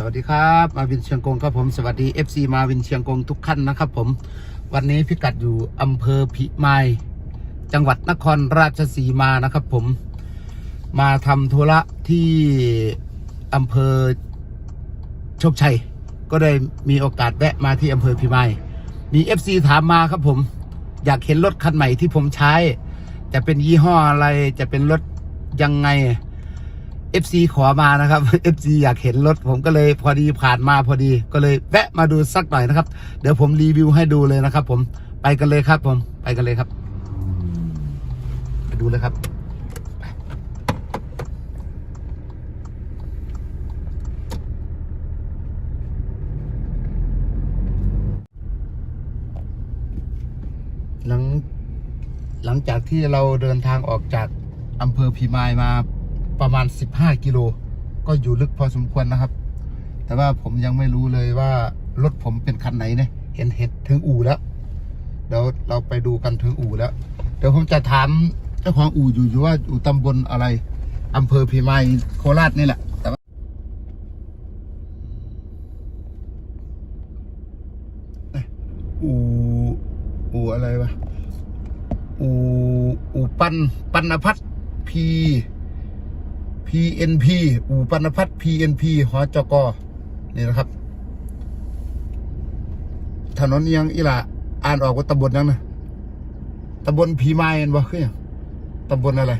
สวัสดีครับมาวินเชียงกงครับผมสวัสดี FC มาวินเชียงกงทุกท่านนะครับผม วันนี้พิกัดอยู่อำเภอพิมายจังหวัดนครราชสีมานะครับผม มาทำธุระที่อำเภอโชคชัย ก็ได้มีโอกาสแวะมาที่อำเภอพิมายมี FC ถามมาครับผม อยากเห็นรถคันใหม่ที่ผมใช้ จะเป็นยี่ห้ออะไรจะเป็นรถยังไง FC ขอมานะครับ FC อยากเห็นรถผมก็เลยพอดีผ่านมาพอดีก็เลยแวะมาดูสักหน่อยนะครับ เดี๋ยวผมรีวิวให้ดูเลยนะครับ ผมไปกันเลยครับผมไปกันเลยครับไปดูเลยครับหลังหลังจากที่เราเดินทางออกจากอำเภอพิมายมา ประมาณ 15 กิโล ก็อยู่ลึกพอสมควรนะครับ แต่ว่าผมยังไม่รู้เลยว่ารถผมเป็นคันไหนเนี่ยเห็นเห็นถึงอู่แล้ว เดี๋ยวเราไปดูกันถึงอู่แล้ว เดี๋ยวผมจะถามเจ้าของอู่อยู่อยู่ว่าอู่ตำบลอะไรอำเภอพิมายโคราชนี่แหละแต่ว่าอู่อู่อะไรวะอูอูปันปันพัฒพี PNP อูปันพัฒน์ PNP หอจกนี่นะครับ ถนนอิหยังอีหละอ่านออกว่าตำบลยังนะตำบลพีไม้เห็นบ่คือหยังตำบลอะไร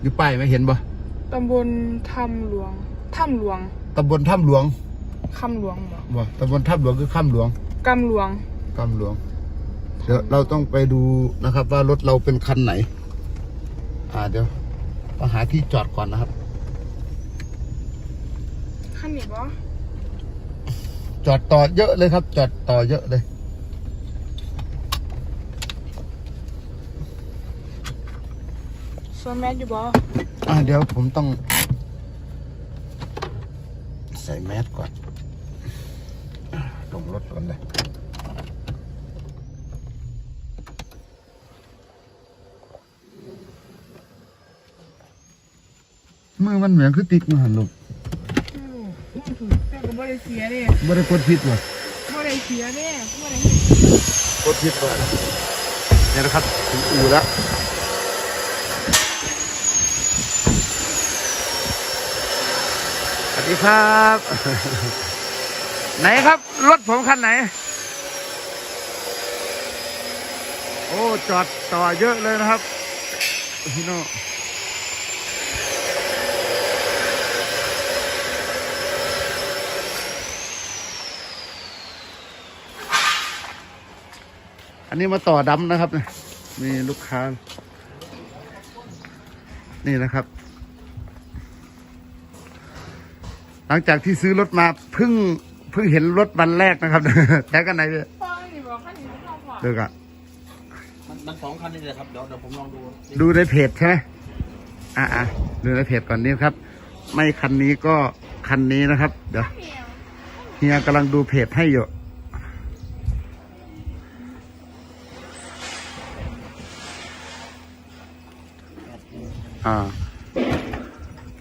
อยู่ป้ายไหมเห็นบ่ตำบลถ้ำหลวงถ้ำหลวงตำบลถ้ำหลวงคำหลวงบ่บ่ตำบลถ้ำหลวงคือค่ำหลวงกำหลวงกำหลวง เดี๋ยวเราต้องไปดูนะครับว่ารถเราเป็นคันไหน อ่าเดี๋ยว ต้องหาที่จอดก่อนนะครับขั้นนี้บ่จอดต่อเยอะเลยครับ จอดต่อเยอะเลย ส่วนแมสอยู่บ่อ่าเดี๋ยวผมต้อง ใส่แมสก่อนอ่าลงรถก่อนเลย มือมันเหมือนคือติดมือหันลูกแต่ก็บ่ได้เสียเด้ไม่ได้กดผิดว่ะบ่ได้เสียเด้บ่ได้กดผิดว่ะเนี่ยนะครับถึงอู่แล้วสวัสดีครับ ไหนครับ รถผมคันไหน โอ้ จอดต่อเยอะเลยนะครับพี่โน่อั นนี้มาต่อดำนะครับเนี่ยมีลูกค้า นี่นะครับ หลังจากที่ซื้อรถมาเพิ่งเพิ่งเห็นรถวันแรกนะครับแต่กันไหนเนี่ยพ่อนี่บ่ขั้นนี้บ่ต้องพ่อเดี๋ยวก่อนมันมันสองคันนี่เลยครับเดี๋ยวเดี๋ยวผมลองดู ดูในเพจใช่ไหมอ่าอ่าดูในเพจก่อนนี้ครับ ไม่คันนี้ก็คันนี้นะครับ เดี๋ยวเฮียกำลังดูเพจให้อยู่ อ่า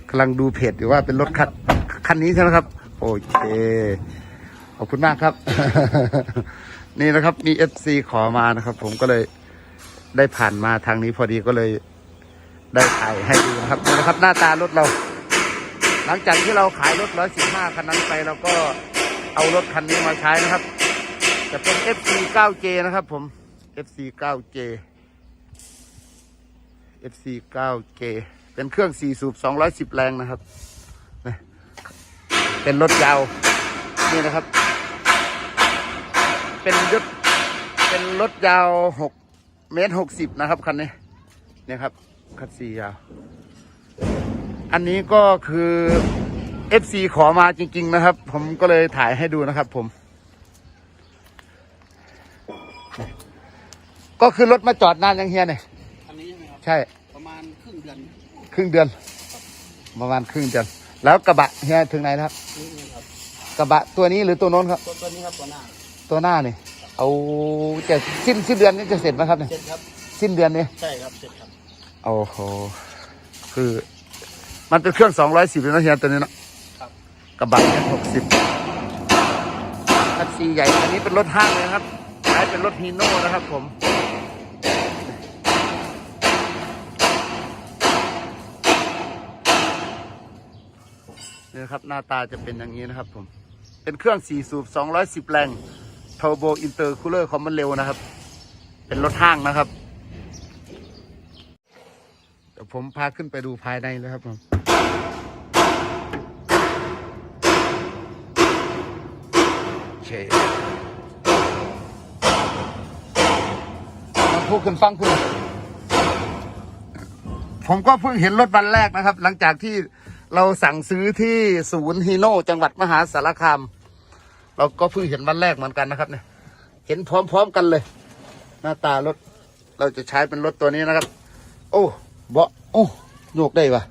กำลังดูเพจอยู่ว่าเป็นรถคันคันนี้ใช่ไหมครับ โอเคขอบคุณมากครับ นี่นะครับ มีเอฟซีขอมานะครับ ผมก็เลยได้ผ่านมาทางนี้พอดีก็เลย ได้ถ่ายให้ดูนะครับนี่นะครับ หน้าตารถเรา หลังจากที่เราขายรถร้อยสิบห้าคันนั้นไปเราก็เอารถคันนี้มาใช้นะครับ จะเป็น FC 9J นะครับผม FC 9J FC 9J เป็นเครื่อง4สูบ210 แรงนะครับเป็นรถยาวนี่นะครับ เป็นยศเป็นรถยาวหกเมตรหกสิบนะครับคันนี้เนี่ยครับคันสียาว อันนี้ก็คือ FC ขอมาจริง ๆ นะครับ ผมก็เลยถ่ายให้ดูนะครับผมก็คือรถมาจอดนานยังเฮียเนี่ย ช่ไหมครับใช่ ประมาณครึ่งเดือนครึ่งเดือน ประมาณครึ่งเดือน แล้วกระบะเฮียถึงไหนนะครับนี่นี่ครับกระบะตัวนี้หรือตัวโน้นครับ ตัวตัวนี้ครับตัวหน้าตัวหน้านี่ เอาจะสิ้นสิ้นเดือนนี้จะเสร็จไหมครับเนี่ยเสร็จครับสิ้นเดือนนี้ใช่ครับเสร็จครับโอ้โหคือ มันเป็นเครื่องสองร้อยสิบเลยนะเฮียตัวนี้เนอะครับกระบะเนี่ยหกสิบคันซีใหญ่อันนี้เป็นรถห้างเลยนะครับใช้เป็นรถฮีโน่นะครับผม นี่นะครับหน้าตาจะเป็นอย่างนี้นะครับผม เป็นเครื่อง 4 สูบ 210 แรง Turbo Intercooler คอมมันเร็วนะครับ เป็นรถห้างนะครับ เดี๋ยวผมพาขึ้นไปดูภายในเลยครับผมโอเคพูดขึ้นฟังคุณผมก็เพิ่งเห็นรถวันแรกนะครับ หลังจากที่ เราสั่งซื้อที่ศูนย์ฮีโน่จังหวัดมหาสารคาม เราก็เพิ่งเห็นวันแรกเหมือนกันนะครับเนี่ย เห็นพร้อมๆกันเลย หน้าตารถ เราจะใช้เป็นรถตัวนี้นะครับ โอ้เบาะโอ้โยกได้ปะ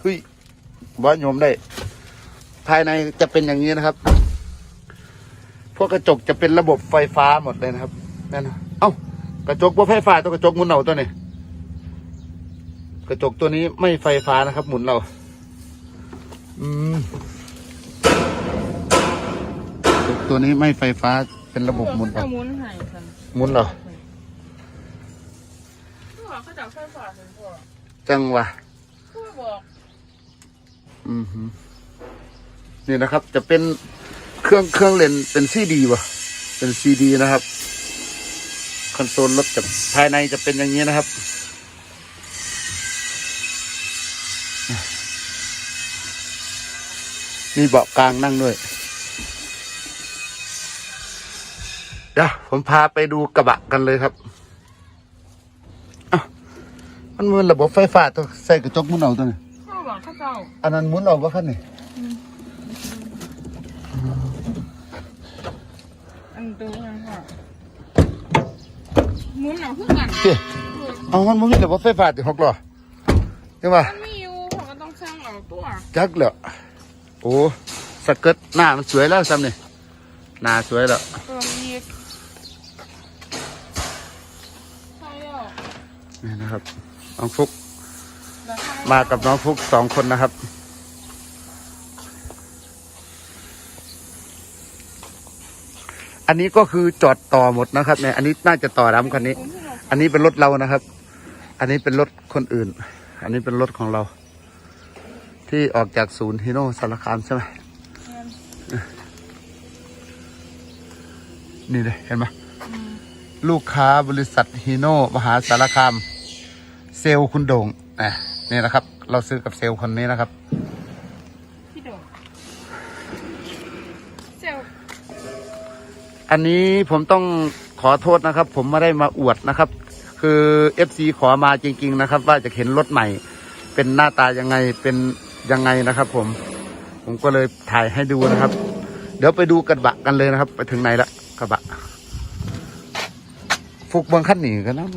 เฮ้ยเบาะโยมได้ ภายในจะเป็นอย่างนี้นะครับ พวกกระจกจะเป็นระบบไฟฟ้าหมดเลยนะครับนั่นนะเอ้ากระจกพวกไฟฟ้าตัวกระจกหมุนเอาตัวนี้กระจกตัวนี้ไม่ไฟฟ้านะครับ หมุนเรา ตัวนี้ไม่ไฟฟ้าเป็นระบบหมุนเขาเอาจะหมุนให้กันหมุนเหรอผู้ว่าเขาจะเอาไฟฟ้าเป็นพวกจังหวะผู้ว่าบอกอืมฮึนี่นะครับ จะเป็นเครื่องเครื่องเล่นเป็นซีดีวะเป็นซีดีนะครับ คอนโซลรถจะภายในจะเป็นอย่างนี้นะครับ มีเบาะกลางนั่งด้วย เดี๋ยวผมพาไปดูกระบะกันเลยครับอ้าวมันเหมือนระบบไฟฟ้าตัวใส่กระจกหมุนเอาตัวนี้เขาบอกเขาเจ้าอันนั้นหมุนออกว่าขั้นนี่อันตัวยังค่ะหมุนเอาคือกันเจ๊เอามันมันมีระบบไฟฟ้าที่หกล้อใช่ป่ะมันมีอยู่ผมก็ต้องสร้างเอาตัวจักเหรอ โอ้สเกิร์ตหน้ามันสวยแล้วซ้ำนี่หน้าสวยแล้วเติมอีกใช่แล้วนี่นะครับน้องฟุกมากับน้องฟุกสองคนนะครับ อันนี้ก็คือจอดต่อหมดนะครับเนี่ย อันนี้น่าจะต่อดำคันนี้ อันนี้เป็นรถเรานะครับ อันนี้เป็นรถคนอื่น อันนี้เป็นรถของเรา ที่ออกจากศูนย์ฮีโน่สารคามใช่ไหมนี่เลยเห็นไหมลูกค้าบริษัทฮีโน่มหาสารคาม เซลล์คุณโด่งอะนี่นะครับ เราซื้อกับเซลล์คนนี้นะครับพี่โดงเซลลอันนี้ผมต้องขอโทษนะครับ ผมไม่ได้มาอวดนะครับ คือ FC ขอมาจริง ๆ นะครับ ว่าจะเห็นรถใหม่ เป็นหน้าตายังไงเป็น ยังไงนะครับ ผม ผมก็เลยถ่ายให้ดูนะครับ เดี๋ยวไปดูกระบะกันเลยนะครับ ไปถึงไหนละกระบะฟุกเบางขั้นหนีกันแล้ว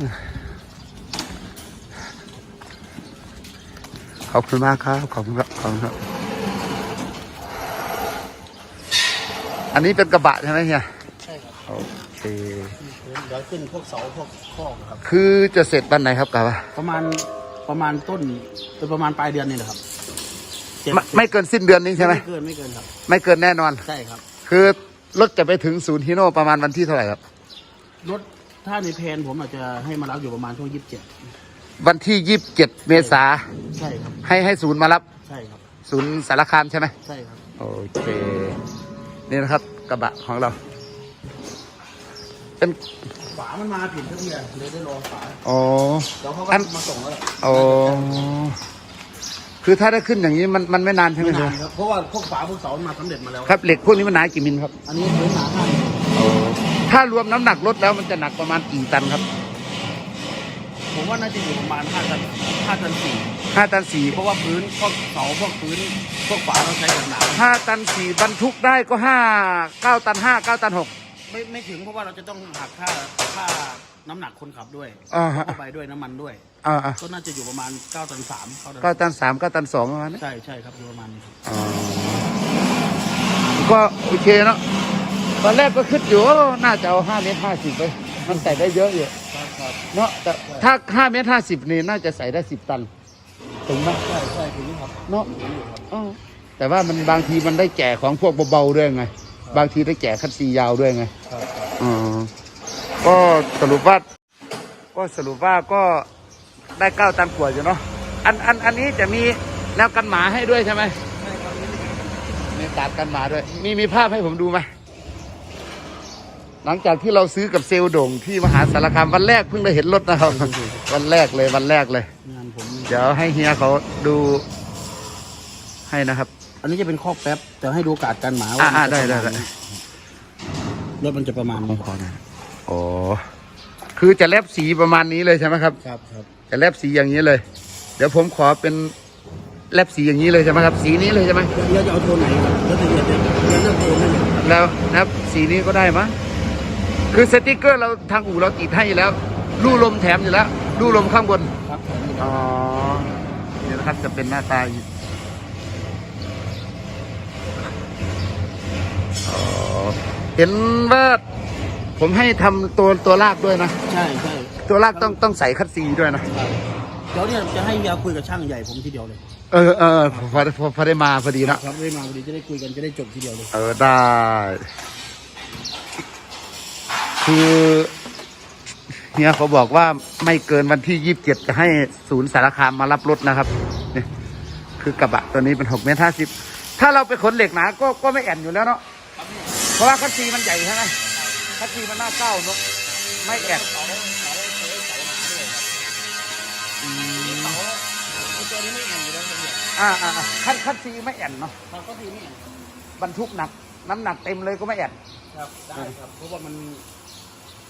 ขอบคุณมากครับขอบคุณครับขอบคุณครับ อันนี้เป็นกระบะใช่ไหมเฮียใช่ครับโอเคเดี๋ยวขึ้นพวกเสาพวกข้อกครับ คือจะเสร็จวันไหนครับกะวะประมาณประมาณต้นเป็นประมาณปลายเดือนนี่แหละครับเจ็ดไม่ไม่เกินสิ้นเดือนนี้ใช่ไหมไม่เกินไม่เกินครับ ไม่เกินแน่นอน ใช่ครับ คือรถจะไปถึงศูนย์ฮีโน่ประมาณวันที่เท่าไหร่ครับ รถถ้าในแผนผมอาจจะให้มารับอยู่ประมาณช่วงยี่สิบเจ็ดวันที่ยี่สิบเจ็ดเมษาใช่ครับ ให้ให้ศูนย์มารับ ใช่ครับ ศูนย์สารคามใช่ไหมใช่ครับ โอเค นี่นะครับกระบะของเรา เป็นฝามันมาผิดทุกเดือนเลยได้รอฝาอ๋อ แล้วเขาก็อันมาส่งแล้วอ๋อ คือถ้าได้ขึ้นอย่างนี้มันมันไม่นานใช่ไหมไม่ครันาบนครับเพราะว่าพวกฝาพวกเสามันมาสำเร็จมาแล้ว ครับเหล็กพวกนี้มันหนากี่มิลครับ อันนี้พื้นหนาห้าถ้ารวมน้ำหนักรถแล้วมันจะหนักประมาณกี่ตันครับผมว่าน่าจะอยู่ประมาณห้าตันห้าตันสี่ห้าตันสี่เพราะว่าพื้นพวกเสาพวกพื้นพวกฝาเราใช้แบบหนาห้าตันสี่บรรทุกได้ก็ห้าเก้าตันห้าเก้าตันหก ไม่ไม่ถึงเพราะว่าเราจะต้องหักค่าค่าน้ำหนักคนขับด้วยอ่าฮะ เข้าไปด้วยน้ำมันด้วย อ่าอ่าก็น่าจะอยู่ประมาณ9ตัน3 9ตันเก้าตันสามเก้าตันสองประมาณนี้ใช่ใช่ครับอยู่ประมาณนี้ครับอ๋อก็โอเคเนาะตอนแรกก็คิดอยู่ว่าน่าจะเอาห้าเมตรห้าสิบไปมันใส่ได้เยอะอยู่ครับเนาะแต่ถ้าห้าเมตรห้าสิบนี่น่าจะใส่ได้สิบตันถึงไหมใช่ใช่ถึงครับเนาะอ๋อแต่ว่ามันบางทีมันได้แก่ของพวกเบาๆด้วยไง บางทีได้แก่คัดซียาวด้วยไงครับครับอ๋อก็สรุปว่า ก็สรุปว่าก็ได้เก้าตามขวดอยู่เนาะอันอันอันนี้จะมีแนวกันหมาให้ด้วยใช่ไหมมีการกันหมาด้วย มีมีภาพให้ผมดูไหมหลังจากที่เราซื้อกับเซลล์โด่งที่มหาสารคามวันแรกเพิ่งได้เห็นรถนะครับ วันแรกเลยวันแรกเลยงานผมเดี๋ยวให้เฮียเขาดูให้นะครับ อันนี้จะเป็นข้อแป๊บแต่ให้ดูการดกันหมาอ่าว่ามันจะได้ได้ประมาณได้ นี้รถมันจะประมาณนี้อ๋อคือจะแลบสีประมาณนี้เลยใช่ไหมครับ ครับครับจะแลบสีอย่างนี้เลย เดี๋ยวผมขอเป็นแลบสีอย่างนี้เลยใช่ไหมครับ สีนี้เลยใช่ไหมแล้วจะเอาโทนไหนครับแล้วจะเลือกจะเลือกโทนได้เลยแล้วนะครับ สีนี้ก็ได้มั้ยคือสติกเกอร์เราทางอู่เราติดให้อยู่แล้วรูลมแถมอยู่แล้วรูลมข้างบน ครับอ๋อนี่นะครับจะเป็นหน้าตาอีก เห็นว่าผมให้ทำตัวตัวลากด้วยนะ ใช่ใช่ตัวลากต้องต้องใส่คัดซีด้วยนะ ครับเดี๋ยวเนี่ยจะให้ยาคุยกับช่างใหญ่ผมทีเดียวเลยเออเออพอพอพอได้มาพอดีนะครับได้มาพอดีจะได้คุยกันจะได้จบทีเดียวเลย เออได้ คือเฮียเขาบอกว่าไม่เกินวันที่ยี่สิบเจ็ดจะให้ศูนย์สารคามมารับรถนะครับนี่คือกระบะตัวนี้เป็นหกเมตรห้าสิบถ้าเราไปขนเหล็กหนาก็ก็ไม่แอนอยู่แล้วเนาะ เพราะว่าคัสซีมันใหญ่ใช่ไหมคัสซีมันหน้าเก้าเนาะไม่แอนอืมตัวนี้ไม่แอนอยู่แล้วครับเนี่ยอ่าอ่าอ่าคัสคัสซีไม่แอนเนาะครับก็ทีไม่แอนบรรทุกหนัก น้ำหนักเต็มเลยก็ไม่แอนครับได้ครับเพราะว่ามัน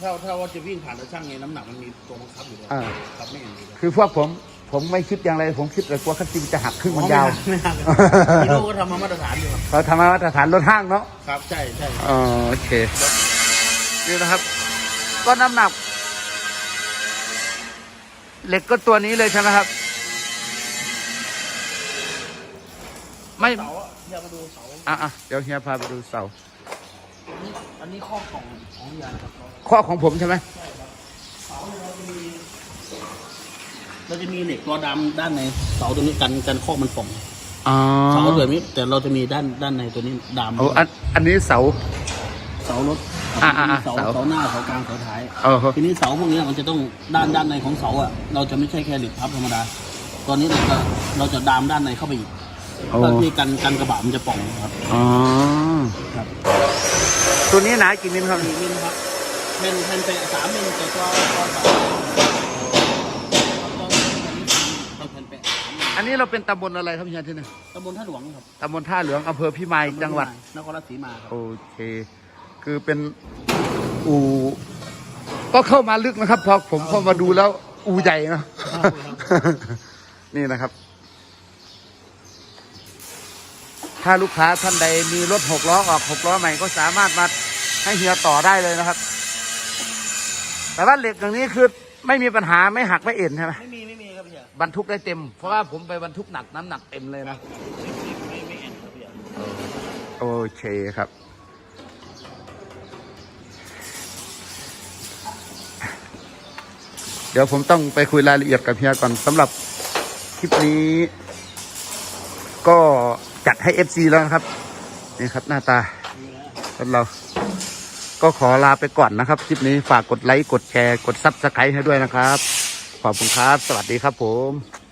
ถ้าถ้าว่าจะวิ่งผ่านตาช่างไงน้ำหนักมันมีตัวบังคับอยู่แล้วอ่า ครับไม่แอนอยู่แล้วคือพวกผมผมไม่คิดอย่างไร ผมคิดแต่กลัวคันซีจะหักครึ่งมันยาวไม่หักพี่โน่ก็ทำมามาตรฐานอยู่ครับเขาทำมาตรฐานรถห้างเนาะครับใช่ใช่อ๋อโอเคนี่นะครับ ก็น้ำหนัก เหล็กก็ตัวนี้เลยใช่ไหมครับ ไม่เสาอะเดี๋ยวมาดูเสาอะอะเดี๋ยวเฮียพาไปดูเสาอันนี้ อันนี้ข้อของของยานะครับข้อของผมใช่ไหมเสาเนี่ยเราจะมีเราจะมีเหล็กตัวดำด้านในเสาตัวนี้กันกันข้อมันป่องอ๋อเสาแบบนี้ แต่เราจะมีด้านด้านในตัวนี้ดำโอ้อันอันนี้เสา เสารถอ่าอ่าอ่าเสาเสาเสาหน้าเสากลางเสาท้ายเออทีนี้เสาพวกนี้มันจะต้องด้านด้านในของเสาอะเราจะไม่ใช่แค่เหล็กพับธรรมดาตอนนี้เราจะเราจะดามด้านในเข้าไปอีกโอ้เพื่อที่กันกันกระบะมันจะป่องครับอ๋อครับ ตัวนี้หนากี่มิลครับสี่มิลครับแผ่นแผ่นแปะสามมิลแต่ตัวตัวเสาแผ่นอันนี้เราเป็นตำบลอะไรครับพี่ชายที่นึ่ตำบลท่าหลวงครับตำบลท่าเหลืองอำเภอพิมายจังหวัดนครราชสีมาครับโอเค คือเป็นอูก็เข้ามาลึกนะครับพอผมเข้ามาดูแล้วอูใหญ่เนอะนี่นะครับ ถ้าลูกค้าท่านใดมีรถหกล้อออกหกล้อใหม่ก็สามารถมาให้เฮียต่อได้เลยนะครับ แต่ว่าเหล็กอย่างนี้คือไม่มีปัญหาไม่หักไม่เอ็นใช่ไหมไม่มีไม่มีครับพี่บรรทุกได้เต็ม เพราะว่าผมไปบรรทุกหนักน้ำหนักเต็มเลยนะไม่ไม่เอ็นครับพี่โอเคครับ เดี๋ยวผมต้องไปคุยรายละเอียดกับเฮียก่อนสำหรับคลิปนี้ ก็ จัดให้ FC แล้วนะครับ นี่ครับหน้าตาท่านเรา ก็ขอลาไปก่อนนะครับ คลิปนี้ฝากกดไลค์ กดแชร์ กดซับสไครต์ให้ด้วยนะครับ ขอบคุณครับ สวัสดีครับผม